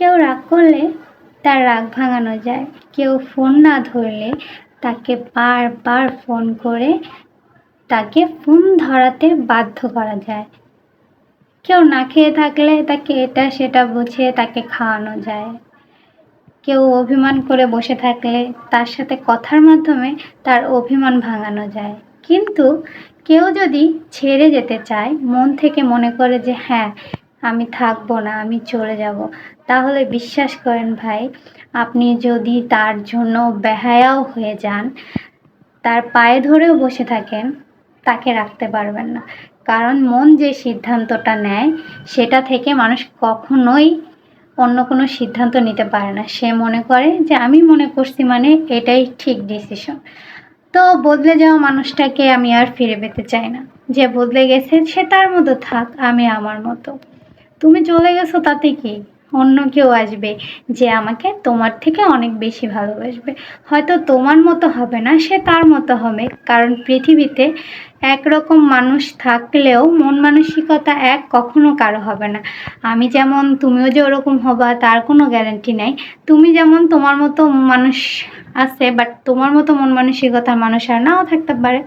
কেউ রাগ করলে তার রাগ ভাঙানো যায়। কেউ ফোন না ধরলে তাকে বারবার ফোন করে তাকে ফোন ধরাতে বাধ্য করা যায়। কেউ না খেয়ে থাকলে তাকে এটা সেটা বুঝিয়ে তাকে খাওয়ানো যায়। কেউ অভিমান করে বসে থাকলে তার সাথে কথার মাধ্যমে তার অভিমান ভাঙানো যায়। কিন্তু কেউ যদি ছেড়ে যেতে চায়, মন থেকে মনে করে যে হ্যাঁ আমি থাকব না, আমি চলে যাব। তাহলে বিশ্বাস করেন ভাই, আপনি যদি তার জন্য বেহায়াও হয়ে যান, তার পায়ে ধরেও বসে থাকেন, তাকে রাখতে পারবেন না। কারণ মন যে সিদ্ধান্তটা নেয়, সেটা থেকে মানুষ কখনোই অন্য কোনো সিদ্ধান্ত নিতে পারে না। সে মনে করে যে, আমি মনে করছি মানে এটাই ঠিক ডিসিশন তো বদলে যাওয়া মানুষটাকে আমি আর ফিরে পেতে চাই না। যে বদলে গেছে, সে তার মতো থাক, আমি আমার মতো। তুমি চলে গেছো তাতে কি? অন্য কেউ আসবে যে আমাকে তোমার থেকে অনেক বেশি ভালোবাসবে। হয়তো তোমার মতো হবে না, সে তার মতো হবে। কারণ পৃথিবীতে একরকম মানুষ থাকলেও মন মানসিকতা এক কখনো কারও হবে না। আমি যেমন তুমিও যে ওরকম হবা, তার কোনো গ্যারান্টি নাই। তুমি যেমন তোমার মতো মানুষ আছে বাট তোমার মতো মন মানসিকতার মানুষ আর নাও থাকতে পারে।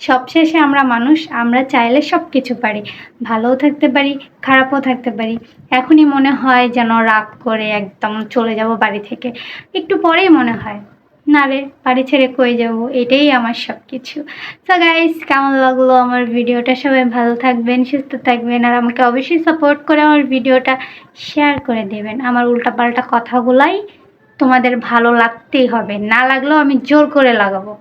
সবশেষে আমরা মানুষ, আমরা চাইলে সব কিছু পারি। ভালোও থাকতে পারি, খারাপও থাকতে পারি। এখনই মনে হয় যেন রাগ করে একদম চলে যাব বাড়ি থেকে। একটু পরেই মনে হয়। না রে, বাড়ি ছেড়ে কই যাব? এটাই আমার সব কিছু সো গাইস কেমন লাগল আমার ভিডিওটা? সবাই ভালো থাকবেন, সুস্থ থাকবেন, আর আমাকে অবশ্যই সাপোর্ট করে আমার ভিডিওটা শেয়ার করে দেবেন। আমার উল্টাপাল্টা কথাগুলাই তোমাদের ভালো লাগতেই হবে, না লাগলেও আমি জোর করে লাগাবো।